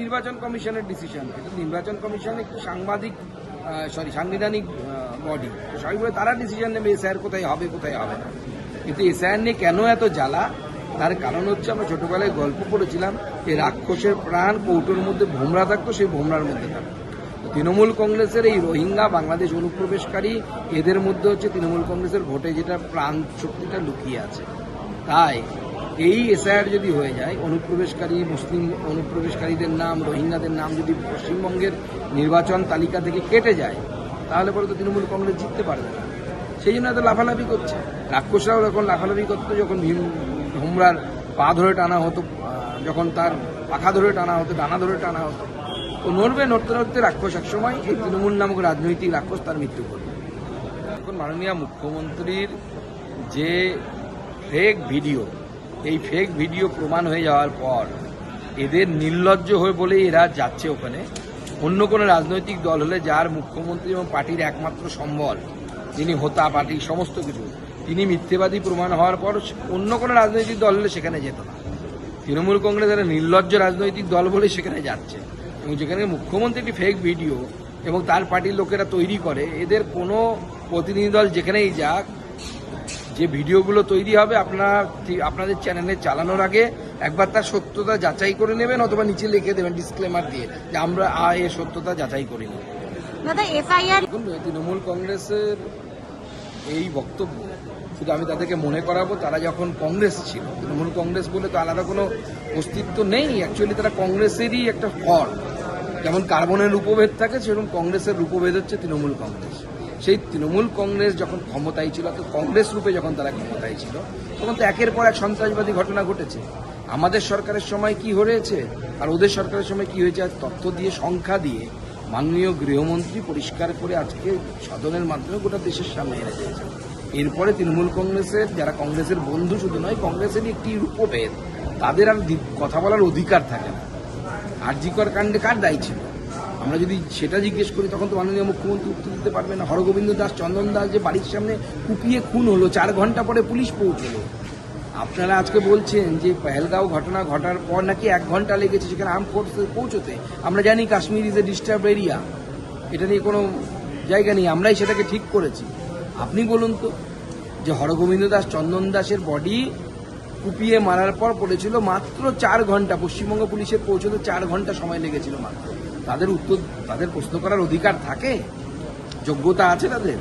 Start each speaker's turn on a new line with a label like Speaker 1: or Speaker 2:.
Speaker 1: নির্বাচন কমিশনের ডিসিশন এটা নির্বাচন কমিশন একটি সাংবাদিক সরি সাংবিধানিক বডি স্বাভাবিকভাবে তারা ডিসিশন নেবে এসআইআর কোথায় হবে কোথায় হবে না? কিন্তু এসআইআর নিয়ে কেন এত জ্বালা? তার কারণ হচ্ছে, আমরা ছোটবেলায় গল্প করেছিলাম যে রাক্ষসের প্রাণ কৌটোর মধ্যে ভোমরা থাকতো, সেই ভোমরার মধ্যে থাকতো। তৃণমূল কংগ্রেসের এই রোহিঙ্গা বাংলাদেশ অনুপ্রবেশকারী, এদের মধ্যে হচ্ছে তৃণমূল কংগ্রেসের ভোটে যেটা প্রাণ শক্তিটা লুকিয়ে আছে। তাই এই এসআইআর যদি হয়ে যায়, অনুপ্রবেশকারী, মুসলিম অনুপ্রবেশকারীদের নাম, রোহিঙ্গাদের নাম যদি পশ্চিমবঙ্গের নির্বাচন তালিকা থেকে কেটে যায়, তাহলে পরে তো তৃণমূল কংগ্রেস জিততে পারবে না। সেই জন্য এত লাফালাফি করছে। রাক্ষসরাও যখন লাফালাফি করতো যখন ভীম, ভোমরার পা ধরে টানা হতো যখন তার পাখা ধরে টানা হতো, ডানা ধরে টানা হতো। তো নড়বে, নড়তে নড়তে রাক্ষস এক সময় এই তৃণমূল নামক রাজনৈতিক রাক্ষস তার মৃত্যু করবে। এখন মাননীয় মুখ্যমন্ত্রীর যে ফেক ভিডিও এই ফেক ভিডিও প্রমাণ হয়ে যাওয়ার পর এদের নির্লজ্জ হয়ে বলে এরা যাচ্ছে ওখানে। অন্য কোনো রাজনৈতিক দল হলে যার মুখ্যমন্ত্রী এবং পার্টির একমাত্র সম্বল, যিনি হোতা, পার্টি, সমস্ত কিছু, তিনি মিথ্যেবাদী প্রমাণ হওয়ার পর অন্য কোনো রাজনৈতিক দল হলে সেখানে যেত না। তৃণমূল কংগ্রেস একটা নির্লজ্জ রাজনৈতিক দল বলে সেখানে যাচ্ছে। এবং যেখানে মুখ্যমন্ত্রী ফেক ভিডিও এবং তার পার্টির লোকেরা তৈরি করে, এদের কোনো প্রতিনিধি দল যেখানেই যাক যে ভিডিওগুলো তৈরি হবে আপনারা আপনাদের চ্যানেলে চালানোর আগে একবার তার সত্যতা যাচাই করে নেবেন অথবা নিচে লিখে দেবেন ডিসক্লেমার দিয়ে যে আমরা আ এর সত্যতা যাচাই করি না তৃণমূল কংগ্রেসের এই বক্তব্য শুধু আমি তাদেরকে মনে করাবো তারা যখন কংগ্রেস ছিল তৃণমূল কংগ্রেস বলে তো আলাদা কোনো অস্তিত্ব নেই অ্যাকচুয়ালি তারা কংগ্রেসেরই একটা ফল। যেমন কার্বনের রূপভেদ থাকে সেরকম কংগ্রেসের রূপভেদ হচ্ছে তৃণমূল কংগ্রেস। সেই তৃণমূল কংগ্রেস যখন ক্ষমতায় ছিল অর্থাৎ কংগ্রেস রূপে যখন তারা ক্ষমতায় ছিল, তখন তো একের পর এক সন্ত্রাসবাদী ঘটনা ঘটেছে। আমাদের সরকারের সময় কি হয়েছে? আর ওদের সরকারের সময় কি হয়েছে? আর তথ্য দিয়ে, সংখ্যা দিয়ে মাননীয় গৃহমন্ত্রী পরিষ্কার করে আজকে সদনের মাধ্যমে গোটা দেশের সামনে এনে দিয়েছে এরপরে তৃণমূল কংগ্রেসের, যারা কংগ্রেসের বন্ধু শুধু নয়, কংগ্রেসেরই একটি রূপভেদ। তাদের আর কথা বলার অধিকার থাকে না। আরজিকর কাণ্ডে কার দায়ী ছিল? আমরা যদি সেটা জিজ্ঞেস করি, তখন তো মাননীয় মুখ্যমন্ত্রী উত্তর দিতে পারবে না। হরগোবিন্দ দাস, চন্দন দাস যে বাড়ির সামনে কুপিয়ে খুন হলো, চার ঘণ্টা পরে পুলিশ পৌঁছলো। আপনারা আজকে বলছেন যে পেহেলগাঁও ঘটনা ঘটার পর নাকি এক ঘণ্টা লেগেছে সেখানে আর্ম ফোর্স পৌঁছতে। আমরা জানি Kashmir is a disturb area এটা নিয়ে কোনো জায়গা নেই, আমরাই সেটাকে ঠিক করেছি। আপনি বলুন তো, যে হরগোবিন্দ দাস, চন্দন দাসের বডি কুপিয়ে মারার পর পড়েছিল মাত্র চার ঘণ্টা। পশ্চিমবঙ্গ পুলিশের পৌঁছতে চার ঘণ্টা সময় লেগেছিল মাত্র। তাদের উত্তর তাদের প্রশ্ন করার অধিকার থাকে? যোগ্যতা আছে তাদের?